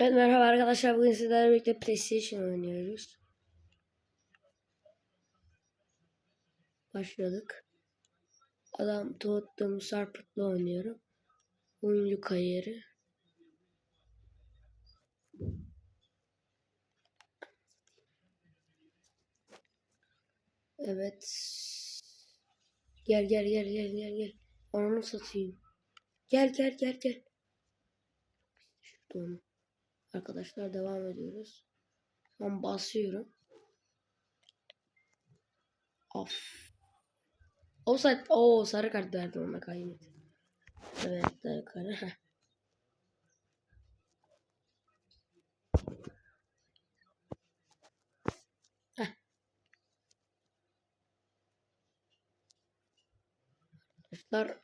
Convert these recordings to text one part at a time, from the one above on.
Evet merhaba arkadaşlar bugün sizlerle birlikte PlayStation oynuyoruz. Başladık. Adam Tottenham Sarpıt'la oynuyorum. Oyuncu kariyeri. Evet. Gel gel gel gel gel gel. Onu satayım. Gel gel gel gel. Şurada onu. Arkadaşlar devam ediyoruz. Ben basıyorum. Of. Offside. Oo sarı kart verdi ona kaymet. Evet. Heh. Heh. Arkadaşlar.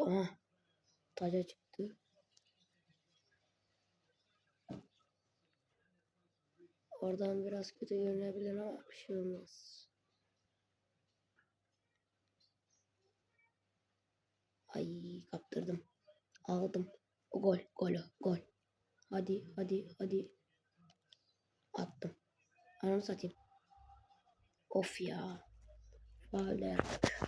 Aha. Taca. Oradan biraz kötü görünebilir ama bir şey olmaz. Ay kaptırdım. Aldım. O gol, gol, gol. Hadi, hadi, hadi. Attım. Ananı satayım. Of ya. Faul yaptık.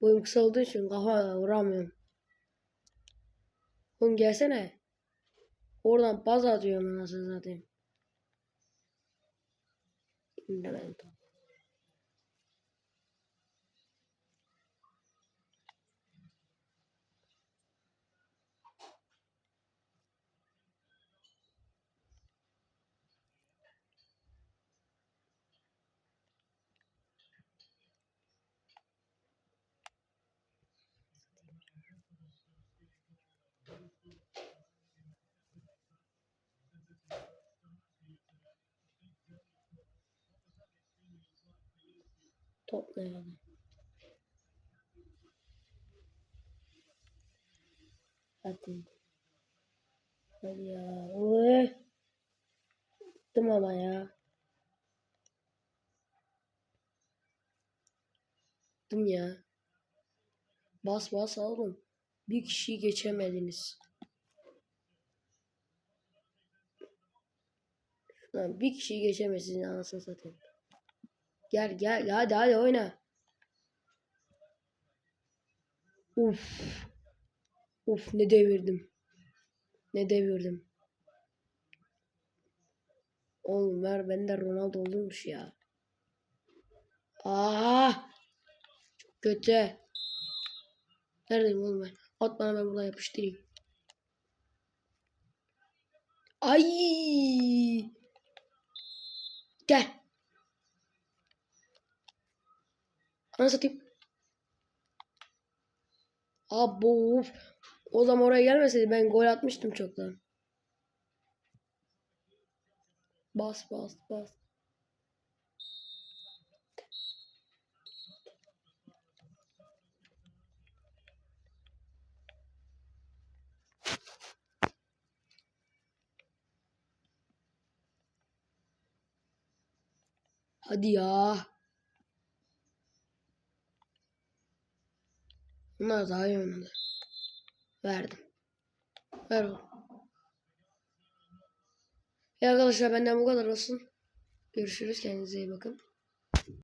Boyum kısa olduğu için kafa vuramıyorum. Oğlum gelsene. Oradan baz atıyorum anasını satayım. Ben top. Toplayalım. Hadi. Hadi ya. Oy. Bıktım ama ya. Bıktım ya. Bas bas oğlum. Bir kişiyi geçemediniz. Lan bir kişiyi geçemezsiniz anasını satayım. Gel gel hadi hadi oyna. Uf. Uf ne devirdim. Ne devirdim. Oğlum ver bende Ronaldo olurmuş ya. Aa! Çok kötü. Neredeyim oğlum ben? At bana ben buradan yapıştırayım. Ay! Gel. Ana satayım. Abo. O zaman oraya gelmeseydi ben gol atmıştım çoktan. Bas bas bas. Hadi ya. Bunlar daha iyi oynadı. Verdim. Ver oğlum. Ya arkadaşlar benden bu kadar olsun. Görüşürüz. Kendinize iyi bakın.